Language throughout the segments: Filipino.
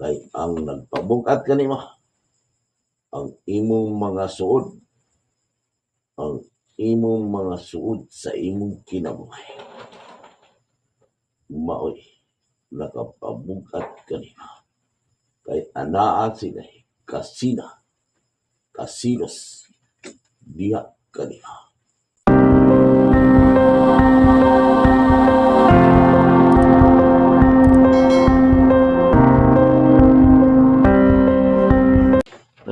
kay ang nagpabugat kanimo ang imong mga suod. Ang imong mga suod sa imong kinabuhi. Maoy nakapabugat kanimo kay anaa sila kasina kasilos diha kanimo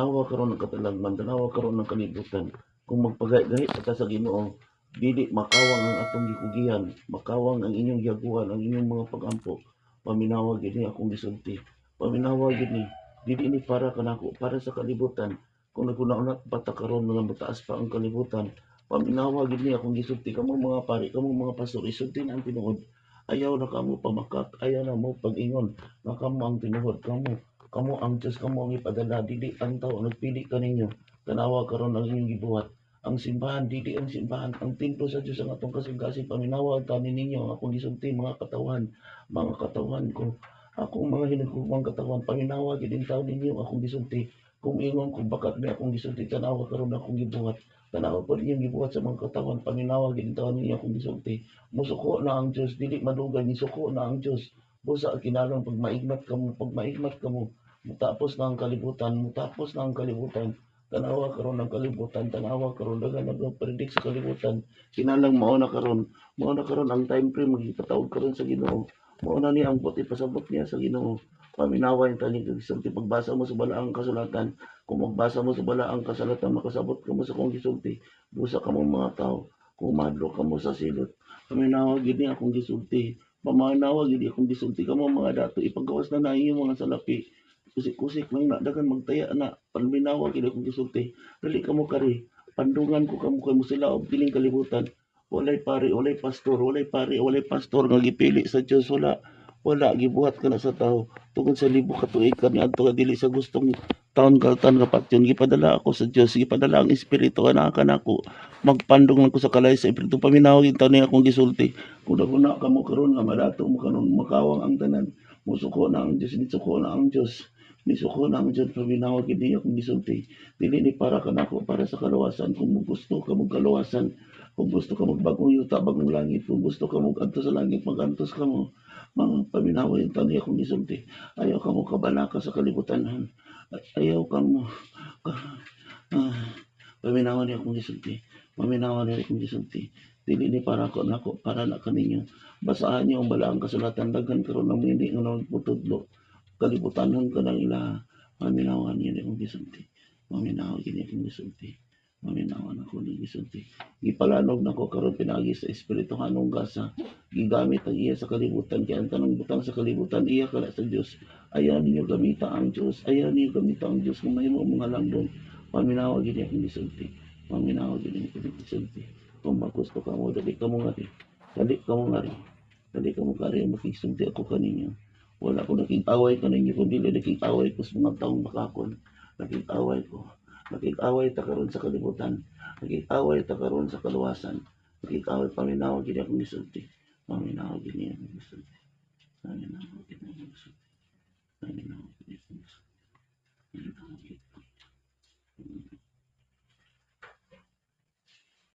tanawa karon ng katalagman, tanawa karon ng kalibutan. Kung magpagahit ka sa Ginoo, dili makawang ang atong gikugihan, makawang ang inyong giyaguhan, ang inyong mga pagampo. Paminawag gini akong gisulti. Paminawag gini, dili ni para kanako, para sa kalibutan. Kung naguna-una bata karon mga mataas pa ang kalibutan, paminawag gini akong gisulti kamo mga pari, kamo mga pastor, isulti na ang tinuod. Ayaw na kamo pamakak, ayaw na mo pag-ingon, na kamo ang tinuod, kamo kamo ang Diyos kamo ang ipadala. Dili ang tao nagpili kaninyo. Tanawa karon ang inyong gibuhat. Ang simbahan dili ang simbahan. Ang templo sa Dios ang atong kasing-kasing paminawa tanin ninyo. Akong gisulti mga katawan. Mga katawan ko. Akong mga hinugmang katawan paminawa gid ang ninyo. Akong gisulti kung ingon kung bakat ni akong gisulti tanawa karon akong gibuhat. Tanawa po ninyong gibuhat sa mga katawan. Paminawa gid ang taon ninyo. Akong gisulti musuko na ang Dios dili madugay ni suko na ang Dios busa kinalong pag maigmat kamo pag maigmat kamo Mutapos na ang kalibutan, mutapos na ang kalibutan. Tanawa karon ng kalibutan, tanawa karon daga nagpredict sa kalibutan. Kinalang mao na karon, mao na karon ang time frame magipatawag karon sa Ginoo. Mao na ni ang buti pasabot niya sa Ginoo. Paminawa yung tani kagisulti pagbasa mo sa balaang kasulatan. Kung magbasa mo sa balaang kasulatan, makasabot ka mo sa kong gisulti. Busa ka mo mga tao. Kung madlo ka mo sa silot. Paminawa gid ni akong gisulti. Pamanawa gid akong gisulti ka mo mga dato ipagawas na na mga salapi kusik-kusik lang na dagan magtaya na palminawa gid akong gisulti. Dali ka mo kari pandungan ko kamo kay mo sila og piling kalibutan. Walay pari walay pastor walay pari walay pastor nga gipili sa Dios wala wala gibuhat ka na sa tao. Tungod sa libo ka tuig ka niadto ka dili sa gustong taon ka taon ka patyon gipadala ako sa Dios gipadala ang espiritu ana ka nako magpandong lang ko sa kalay sa espiritu. Paminawa gid taon akong gisulti. Kun na kamo karon nga madato mo karon makawang ang tanan. Musuko na ang Diyos, nisuko na ang Diyos. Nisuko na ang Diyos, paminawag hindi akong gisulti. Dili ni para ka na ako, para sa kalawasan. Kung gusto ka mong kalawasan, kung gusto ka magbagong yuta, bagong langit, kung gusto ka maganto sa langit, magantos ka mo. Mga paminawa yung tani akong gisulti. Ayaw ka mo kabalaka sa kalibutan. Ayaw ka mo. Ah, paminawa niya akong gisulti. Paminawa niya akong gisulti. Dili ni para ko nako para na kaninyo. Basahan niyo ang balaang kasulatan daghan karon ng mini nga nagputudlo. Kalibutanon ka ng ila. Maminawan niya akong gisulti. Maminawan niya akong gisulti. Maminawan ako ng gisulti. Gipalanog na ko karon pinagi sa espiritu hanong gasa. Gigamit ang iya sa kalibutan kaya ang tanang butang sa kalibutan iya kala sa Dios. Ayaw ninyo gamita ang Dios. Ayaw ninyo gamita ang Dios kung may mo mga langdong. Paminawag niya akong gisulti. Paminawag niya akong gisulti. Kung magusto ka mo, dali ka mo nga rin. Dali ka mo nga rin. Dali ka mo nga rin. Makisulti ako kaninyo. Wala ko naging away kaninyo. Kung dili naging away ko sa mga taong makakon. Naging away ko. Naging away ta karon sa kalibutan. Naging away ta karon sa kaluwasan. Naging away paminawag gini akong gisulti. Paminawag gini akong gisulti. Paminawag gini akong gisulti. Paminawag gini akong gisulti.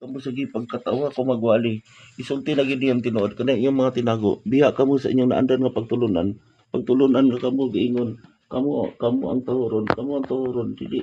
Kamu sige pagkatawa ko magwali. Isulti lagi diyang tinuod kana yung mga tinago. Biya kamo sa inyong naandan nga pagtulunan. Pagtulunan nga kamo giingon. Kamo kamo ang tahuron, kamo ang tahuron dili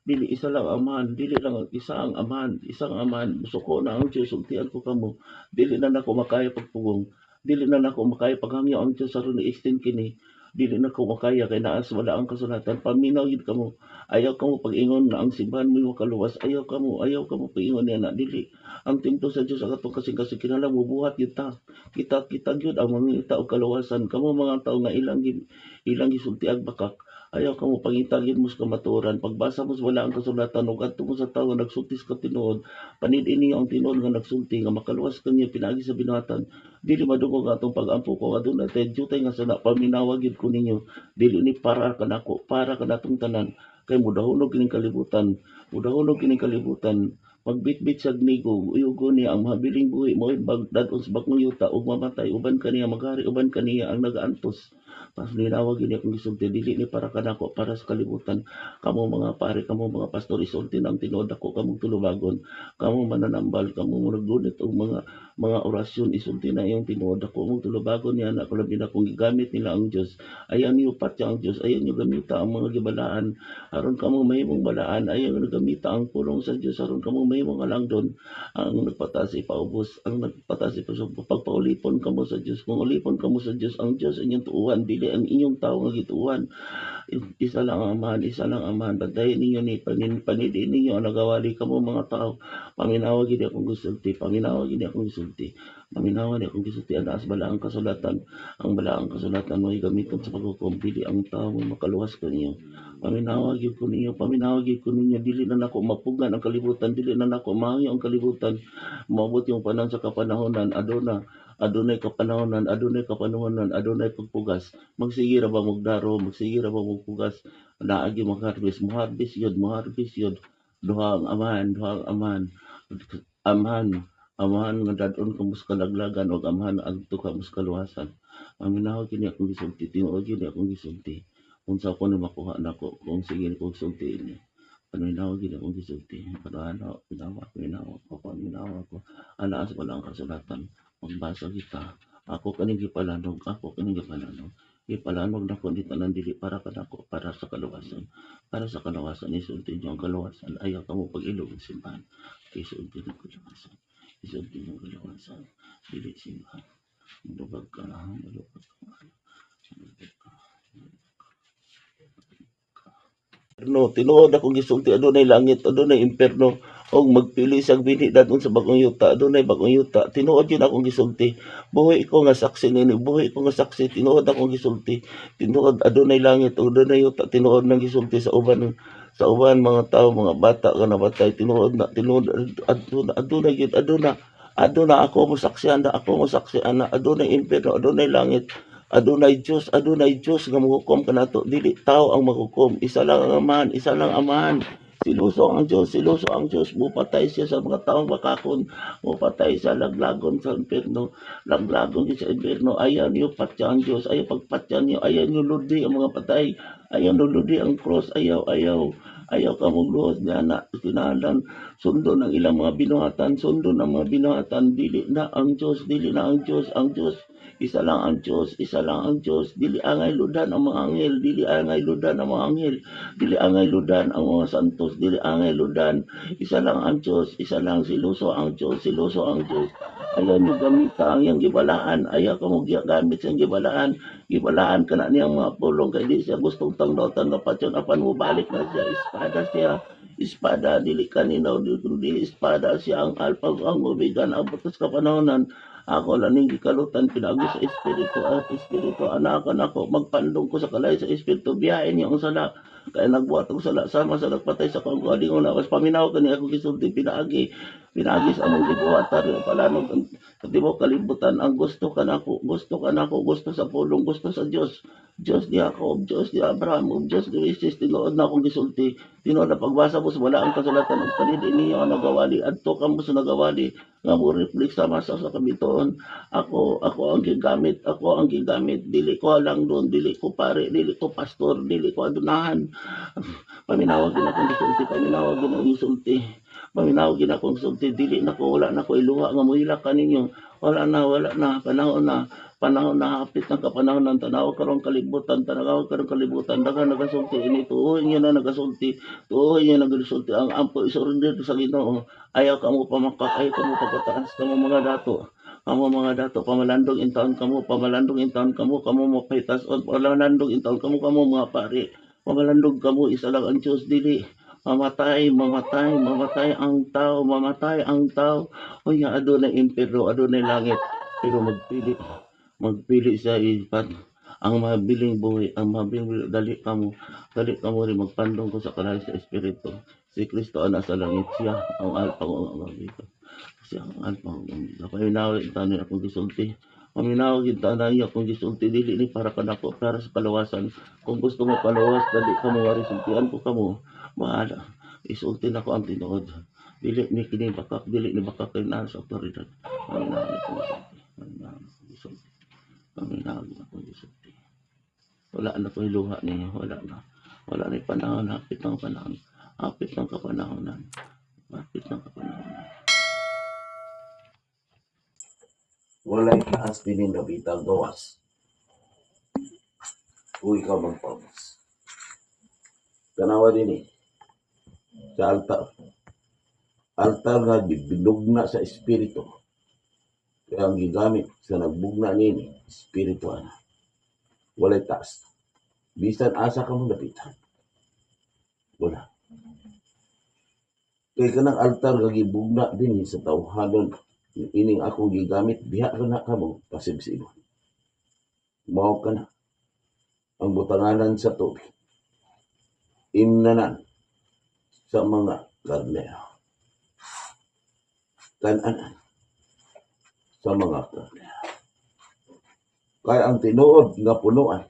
dili isa lang amahan, dili lang isa ang amahan, isang amahan. Suko na ang Diyos, sultian ko kamo. Dili na nako makaya pagpugong. Dili na nako makaya paghangyo ang Diyos aron ni extend kini. Dili na ko makaya kay naas wala ang kasulatan. Paminaw gid kamo. Ayaw kamo pag-ingon na ang simbahan mo kaluwas. Ayaw kamo, ayaw kamo pag-ingon niya na dili. Ang templo sa Dios ang atong kasing kasing kinahanglan bubuhat kita. Kita kita gyud ang mga tao kaluwasan. Kamo mga tao nga ilang ilang gisulti ang bakak. Ayaw kamo pangitagin mo sa kamaturan. Pagbasa mo wala ang kasulatan ug adto mo sa tawo nagsultis ka tinuod. Panid ini ang tinuod nga nagsulti nga makaluwas kanya pinagi sa binuhatan. Dili madungog nga atong pag-ampo ko aduna tay jutay nga sana paminawag gid ko ninyo. Dili ni para kanako, para kanatong tanan kay mudahonog kining kalibutan. Mudahonog kining kalibutan. Magbitbit sa gnigo, uyugo niya ang mabiling buhi mo bagdad sa bakong yuta ug mamatay uban kaniya magari uban kaniya ang nagaantos Tapos linawag gini akong gisulti dili ni para kanako para sa kalibutan. Kamo mga pare, kamo mga pastor isulti nang tinuod ako kamong tulubagon. Kamo mananambal, kamo muragdunit og mga mga orasyon isulti na yung tinuod ako mong tulubagon niya na labi na kung gigamit nila ang Dios. Ayan niyo patya ang Dios, ayan niyo gamita ang mga gibalaan aron kamo mahimong balaan, ayan niyo gamita ang pulong sa Dios aron kamo mahimong alangdon ang nagpataas ipaubos, ang nagpataas ipasubok pagpaulipon kamo sa Dios. Kung ulipon kamo sa Dios, ang Dios inyong tuuhan, dili ang inyong tao nga gituuhan. Isa lang ang amahan, isa lang ang amahan. Bantayan ninyo ni panin panidi ninyo ang nagawali kamo mga tao. Paminawa gid akong gusulti, paminawa gid akong gusulti. Paminawa ni akong gusulti anaas bala ang kasulatan. Ang bala ang kasulatan mo gamiton sa paghukom dili ang tao mo makaluwas kaniyo. Paminawa gyud ko ninyo, paminawa gyud ko ninyo dili na nako mapugan ang kalibutan, dili na nako maayo ang kalibutan. Maabot yung panahon sa kapanahonan, aduna adunay kapanahonan, adunay kapanahonan, adunay pagpugas. Magsige ra ba magdaro, magsige ra ba magpugas. Naagi mag-harvest, mo-harvest yun, mo-harvest yun. Duha ang amahan, duha ang amahan. Nga dadon ka mus kalaglagan o amahan agto ka mus kaluwasan. Aminaw kini akong gisulti, tinuod kini akong gisulti. Unsa ko na makuha nako kung sige ko sulti ini. Paminaw gid akong gisulti. Paano pinawa pinawa ko paminawa ko. Ana sa walang kasulatan. Magbasa kita. Ako kaning gipalanog, ako kaning gipalanog. Ipalanog na ko di tanan dili para kanako para sa kaluwasan. Para sa kaluwasan isulti niyo ang kaluwasan. Ayaw ka mo pag-ilog ng simbahan. Isulti ng kaluwasan. Isulti ng kaluwasan. Dili simbahan. Malubag ka, malubag ka. Malubag ka. Imperno, tinuod akong gisulti adunay langit, adunay imperno og magpili sa bini dadun sa bagong yuta, adunay bagong yuta. Tinuod yun akong gisulti. Buhi ko nga saksi nini, buhi ko nga saksi, tinuod akong gisulti. Tinuod adunay langit, adunay yuta, tinuod nang gisulti sa uban sa uban mga tao, mga bata nga nabatay, tinuod na, tinuod aduna, adunay gyud, aduna. Aduna ako mo saksihan na, ako mo saksihan na, adunay imperno, adunay langit, adunay Dios, adunay Dios nga maghukom kanato. Dili tao ang maghukom, isa lang ang amahan, isa lang amahan. Siluso ang Diyos, siluso ang Diyos. Mupatay siya sa mga taong bakakon. Mupatay sa laglagon sa impyerno. Laglagon sa impyerno. Ayaw niyo patya ang Diyos. Ayaw pagpatya niyo. Ayaw niyo ludi ang mga patay. Ayaw niyo ludi ang cross. Ayaw, ayaw. Ayaw ka magluhos niya na kinahalan. Sundo ng ilang mga binuhatan. Sundo ng mga binuhatan. Dili na ang Diyos. Dili na ang Diyos. Ang Diyos. Isa lang ang Diyos. Isa lang ang Diyos. Dili angay ludan ang mga anghel. Dili angay ludan ang mga anghel. Dili angay ludan ang mga santos. Dili angay ludan. Isa lang ang Diyos. Isa lang siluso ang Diyos. Siluso ang Diyos. Ayaw niyo gamita ang iyang gibalaan. Ayaw ka mo gamit sa iyang gibalaan. Gibalaan ka na niyang mga pulong. Kaya di siya gustong tangdaw tangdapat yun. Apan mo balik na siya. Espada siya. Espada. Dili kaninaw. Dili espada siya ang alpha ang ubigan. Ang butas kapanahonan. Ako laning gikalutan pinagi sa espiritu at espiritu. Anakan ako magpandong ko sa kalay sa espiritu. Biyahin niya ang sala kaya nagbuhat ako sala sama sa nagpatay sa kong galing na was paminaw kani ako gisulti pinagi pinagi sa among gibuhat. Palanog ang katibok kalibutan ang gusto ka nako gusto ka nako gusto sa pulong gusto sa Dios Dios ni Jacob Dios ni Abraham Dios ni Isis tinuod na akong gisulti. Tinuod na pagbasa mo sa wala ang kasulatan ug panidi niyo ang nagawali. Adto ka mo sa nagawali nga mo reflect sa masa sa kabitoon. Ako ako ang gigamit ako ang gigamit. Dili ko lang doon dili ko pare dili ko pastor dili ko adunahan paminawag din akong gisulti paminawag din akong gisulti paminawag din akong gisulti dili na ko wala na ko iluha nga muhila ka ninyo. Wala na wala na. Panahon na panahon na hapit ng kapanahon ng tanaw karong kalibutan tanaw karong kalibutan. Daga nagasulti ini tuoy niya na nagasulti tuoy niya nagasulti ang ampo isurrender sa Ginoo. Ayaw ka mo pamakak ayaw ka mo kamo mga dato. Kamo mga dato pamalandong intaon kamo pamalandong intaon kamo kamo mo pahitas on pamalandong intaon kamo kamo mga pare pamalandong kamo isa lang ang Diyos dili. Mamatay mamatay mamatay ang tao mamatay ang tao. O ya adunay impero adunay langit. Pero magpili magpili sa ipat ang mabiling buhay ang mabiling dali kamo dali kamo rin magpandong ko sa kalay sa espiritu. Si Kristo ang nasa langit. Siya ang alpha ang omega. Siya ang alpha ang omega. Paminaw tanin akong gisulti paminaw gid tanan akong gisulti dili ni para kanako para sa kalawasan kung gusto mo palawas dali kamo wari sultian ko kamo bahala isulti na ko ang tinuod dili ni kini bakak dili ni bakak kay nasa sa otoridad paminaw akong gisulti paminaw akong gisulti paminaw akong gisulti Wala na yung luha ninyo. Wala na. Wala na panahon. Hapit ng panahon. Hapit ng kapanahonan. Hapit ng kapanahonan. Wala yung taas din na bitang gawas. Kung ikaw magpamas. Tanawa din eh. Sa altar. Altar na bibilog na sa espiritu. Kaya ang gigamit sa nagbugna nini, espiritual. Walay taas. Bisan asa ka mong dapitan. Wala. Kaya ka ng altar gagibugna din sa tawhanon. Ining akong gigamit, diha ka na ka mo, pasibsibon. Mao ka na. Ang butanganan sa tubig. Imnanan sa mga karnero. Kananan sa mga karnero. Kaya ang tinuod nga punuan,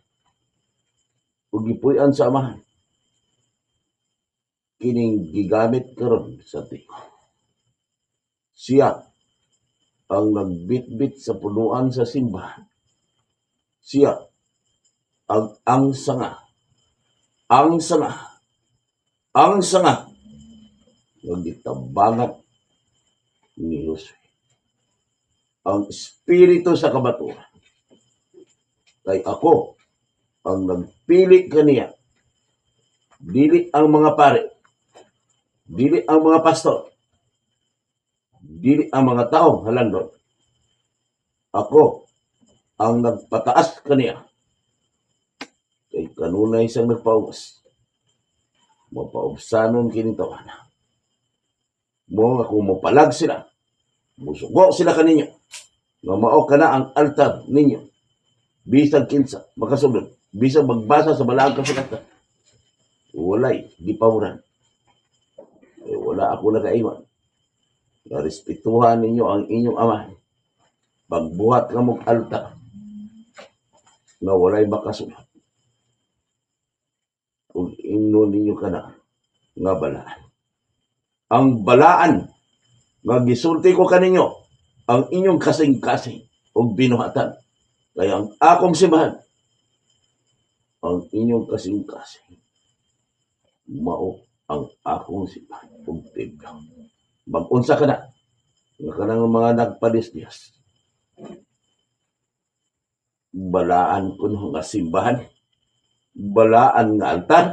ug gipuy-an sa amahan, kining gigamit karon sa tiyo. Siya ang nagbitbit sa punuan sa simbahan. Siya ang ang sanga. Ang sanga. Ang sanga. Nagitabangat ni Jose. Ang espiritu sa kabaturan. Kay ako ang nagpili kaniya. Dili ang mga pare. Dili ang mga pastor. Dili ang mga taong halandon. Ako ang nagpataas kaniya. Kay kanunay siyang nagpaugas. Mapaubsanon kini tawana. Mo ako mapalag sila. Musugo sila kaninyo. Nga mao ka na ang altar ninyo. Bisag kinsa, makasulod. Bisag magbasa sa balaang kasulatan. Walay, di pawuran. Eh, wala ako nagaiwan. Respetuhan ninyo ang inyong amahan. Pagbuhat ka mong altar nga walay makasulat. Kung ino ninyo ka na nga balaan. Ang balaan nga gisulti ko kaninyo ang inyong kasing-kasing o binuhatan. Kaya ang akong simbahan ang inyong kasing-kasing mao ang akong simbahan o templo. Mag-unsa ka na nga kanang mga nagpadisdiyas. Balaan ko nga simbahan. Balaan nga altar.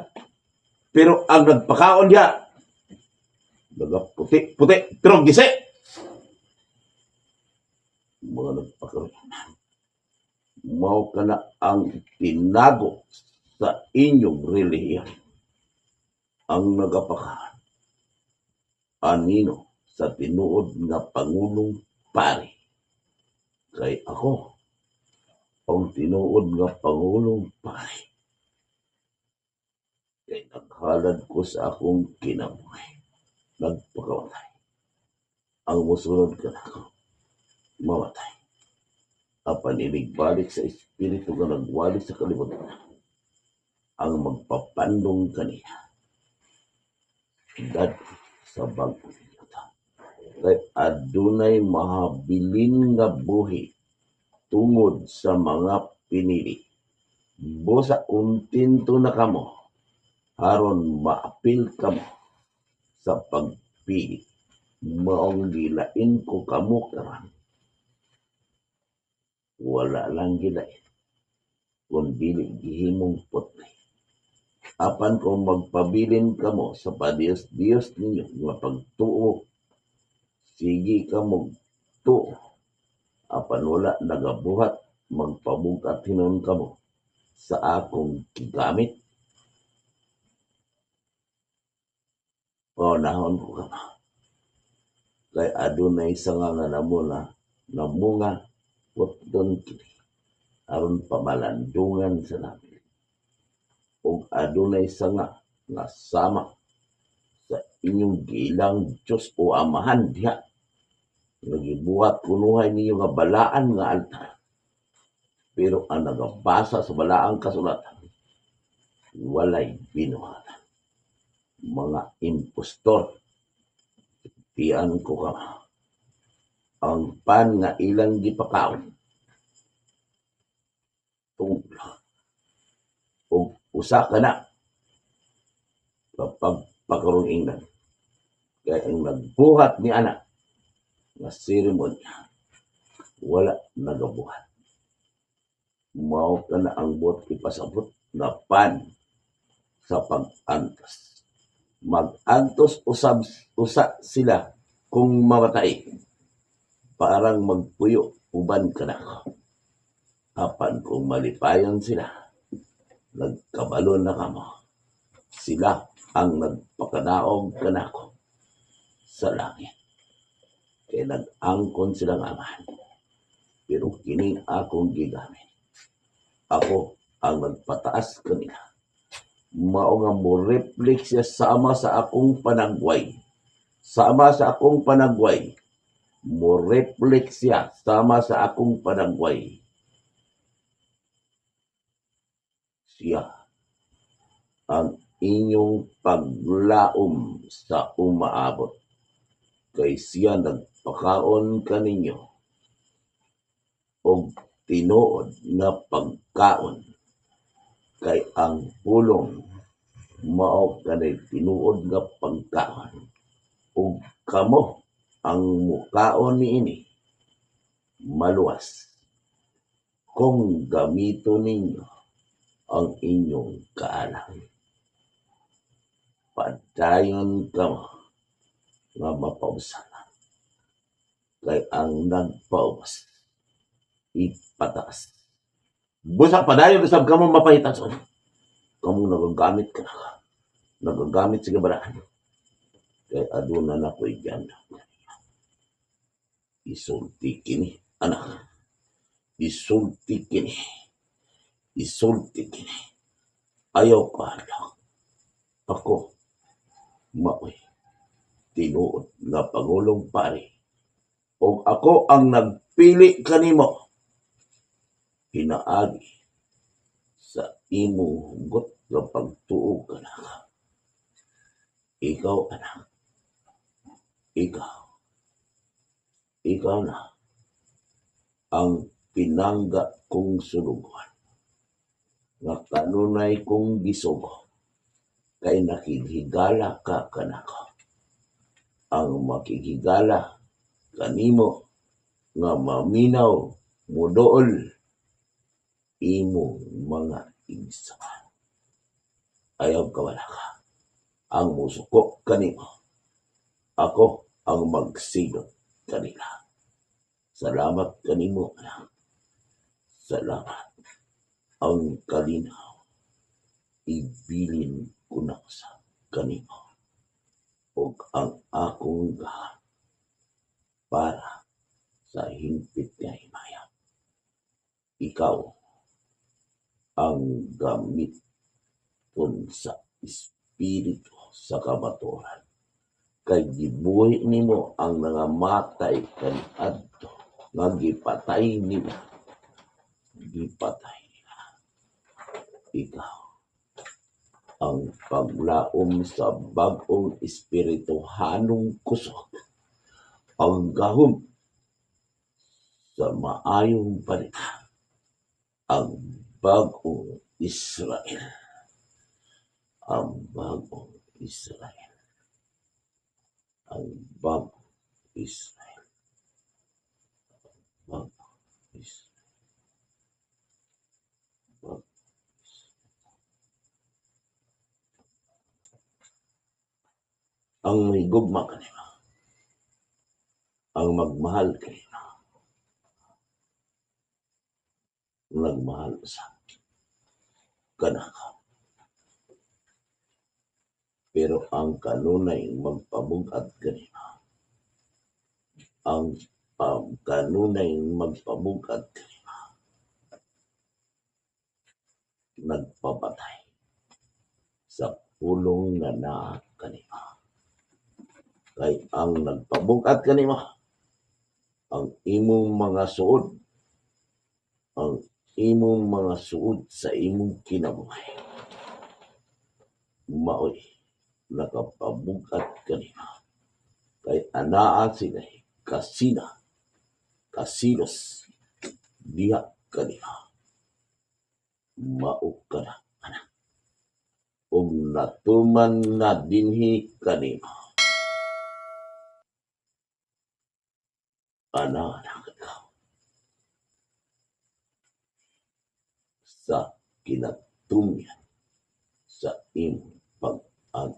Pero ang nagpakaon diya, Daga puti, puti, pero gisi. Mga nagpakaroon. Mao ka na ang tinago sa inyong relihiyon. Ang nagapaka. Anino sa tinuod nga Pangulong Pari. Kay ako, ang tinuod nga Pangulong Pari. Kay naghalad ko sa akong kinabuhi nagpakamatay. Ang musunod ka na ako, mamatay. Apan inigbalik sa espiritu nga nagwali sa kalibutan. Ang magpapandong kaniya. Dad sa bagong yuta. Kay adunay mahabilin nga buhi tungod sa mga pinili. Bosa untinto na kamo aron maapil kamo sa pagpili. Maong gilain ko kamo karan. Wala lang gilain. Kung dili gihimong putli. Apan kung magpabilin kamo sa padiyos-diyos ninyo nga pagtuo, sige ka mo tuo. Apan wala nagabuhat, magpabukat hinon kamo sa akong gigamit panahon ko ka na. Kay adunay sanga nga namuna, namunga, putdon kini. Aron pamalandungan sa namin. Ug adunay sanga nga sama sa inyong gilang Diyos o Amahan diha. Nagibuhat kunuhay ninyo nga balaan nga altar. Pero ang nagabasa sa balaang kasulatan, walay binuhatan mga impostor. Tiyan ko ka. Ang pan nga ilang gipakaon. Usa ka na kapag pakarong ingnan. Kaya ang nagbuhat ni anak nga seremonya wala nagabuhat. Mao ka na ang buot ipasabot na pan sa pag-antos. Mag-antos usab usa sila kung mamatay. Parang magpuyo uban ka na. Apan kung malipayon sila, nagkabalo na kamo. Sila ang nagpakadaog kanako sa langit. Kaya nag-angkon silang amahan. Pero kining akong gigamit. Ako ang nagpataas kanila. Mao nga mo reflect sama sa akong panagway. Sama sa akong panagway. Mo reflect siya sama sa akong panagway. Siya. Ang inyong paglaom sa umaabot. Kay siya nagpakaon kaninyo. Og tinuod nga pagkaon. Kay ang pulong mao kanay tinuod nga pagkaon. Ug kamo ang mukaon niini maluwas. Kung gamito ninyo ang inyong kaalam. Padayon kamo nga mapausanan. Kay ang nagpaubos, ipataas. Busa padayon usab kamo mapahitason. Kamo nagagamit ka na. Nagagamit sa gabaraan. Kay aduna na ko'y ganda. Isulti kini, anak. Isulti kini. Isulti kini. Ayaw ka lang. Ako, maoy, tinuod nga Pangulong Pari. O ako ang nagpili kanimo. Hinaagi sa imo hugot nga pagtuog ka na ka. Ikaw, anak. Ikaw. Ikaw na ang pinangga kong sulugan. Nga kanunay kong gisugo. Kay nakihigala ka kanako. Ang makikigala kanimo nga maminaw mudool imo mga igsa. Ayaw ka wala ka. Ang musuko kanimo. Ako ang magsilot kanila. Salamat kanimo, anak. Salamat. Ang kalinaw. Ibilin ko na sa kanimo. O ang akong gahan para sa himpit nga himaya. Ikaw ang gamit kun sa espiritu sa kamaturan. Kay gibuhi nimo ang nangamatay kan adto nga gipatay nila. Gipatay. Ikaw ang paglaom sa bagong espirituhanong kusog. Ang gahom sa maayong balita. Ang bagong Israel. Ang bagong Israel. Ang bagong Israel bagong Israel bagong ang may gugma kanina. Ang magmahal kanina. Nagmahal sa kanaka. Pero ang kanunay magpabugat kanina. Ang um, kanunay magpabugat kanina. Nagpapatay sa pulong na na kanina kay ang nagpabugat kanima ang imong mga suod ang imong mga suod sa imong kinabuhi. Maoy nakapabugat kanima kay anaa sila kasina kasilos diha kanima mao ka na anak. Ug natuman nga dinhi kanimo. Ana na ikaw. Sa kinatumyan sa imong pag-ag